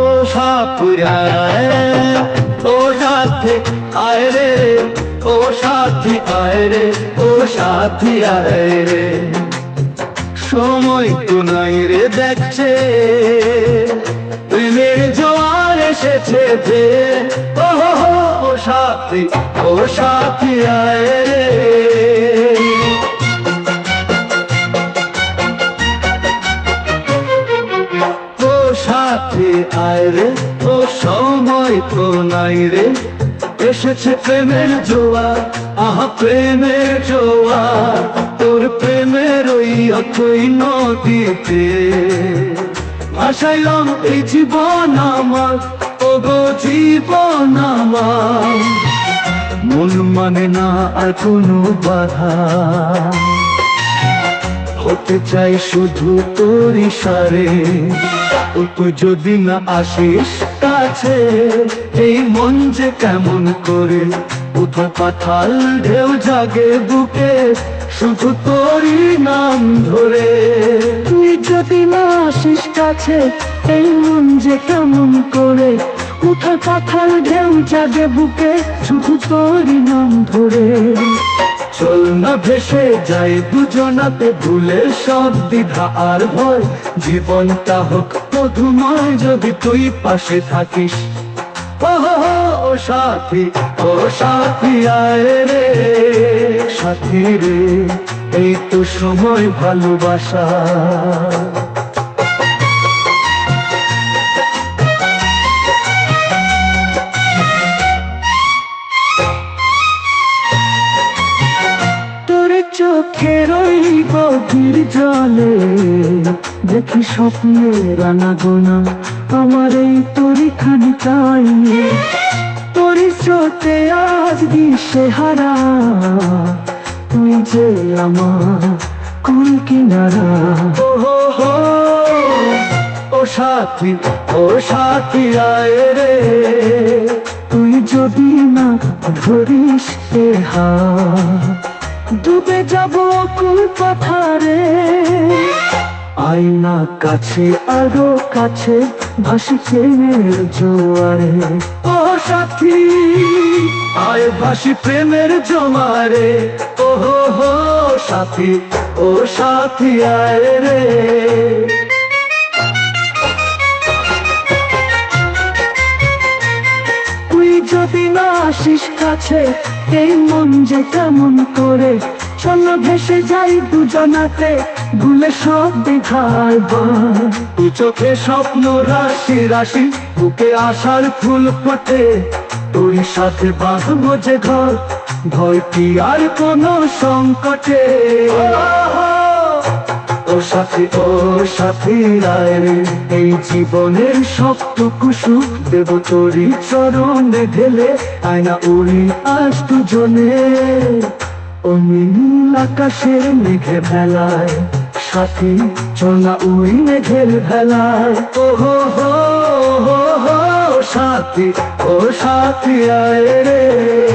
ও সাপুরায় ও সাথে, আয় রে। ও সাথী আয় রে, ও সাথী, আয় রে। সময় তো নাই রে দেখছে প্রেমের জোয়ার এসেছে যে ও সাথী ও সাথী, আয় রে। তো নাই রে। এসেছে প্রেমের জোয়ার, আহা প্রেমের জোয়ার। তোর প্রেমের ওই অথই নদীতে। ভাসাইলাম এই জীবন আমার ও গো জীবন আমার। মন মানে না আর কোনো বাধা। হতে চাই শুধু তোর ইশারে। তুই যদি না আসিস কাছে এই মন যে কেমন করে? উঠো পাথাল ঢেউ জাগে বুকে শুধু তোরই নাম ধরে। তুই যদি না আসিস কাছে এই মন যে কেমন করে? উঠা পাথার ঢেউ জাগে বুকে শুধু তোরই নাম ধরে। চল না ভেসে যাই দুজনাতে ভুলে সব দ্বিধা আর ভয়। জীবনটা হোক মধুময় যদি তুই পাশে থাকিস। ও সাথী ও সাথী, আয় রে। সাথী রে, এই তো সময় ভালোবাসা। গভীর জলে দেখি স্বপ্নের রানা গোনা আমার এই তোরই খানিকাই তোরই স্রোতে আজ দিশে হারা। তুই যে আমার কুল কিনারা। ও হো হো, সাথী ও সাথী আয় রে। তুই যদি না ধরিস হাত। ডুবে যাব কুল পাথারে। আয়না কাছে আরও কাছে, ভাসি প্রেমের জোয়ারে। ও সাথী, আয় ভাসি প্রেমের জমারে ও হো হো, সাথী, ও সাথী, আয় রে। যদি না আসিস কাছে এই মন যে কেমন করে? চল ভেসে যাই দুজনাতে ভুলে সব দেখার তুই চোখে স্বপ্ন রাশি রাশি বুকে আসার ফুল ফোটে। তোর সাথে বাঁধবো যে ঘর ভয় কি আর কোনো সংকটে? ও সাথী ও সাথী রায় এই জীবনের সবটুকু সুখ দেব তোরই চরণে ঢেলে, আয়না উড়ি আজ দুজনে। ও নীল আকাশের মেঘে ভেলায়, সাথী চলা উড়ি মেঘের ভেলায়। ও হো হো হো হো, সাথী, ও সাথী আয় রে।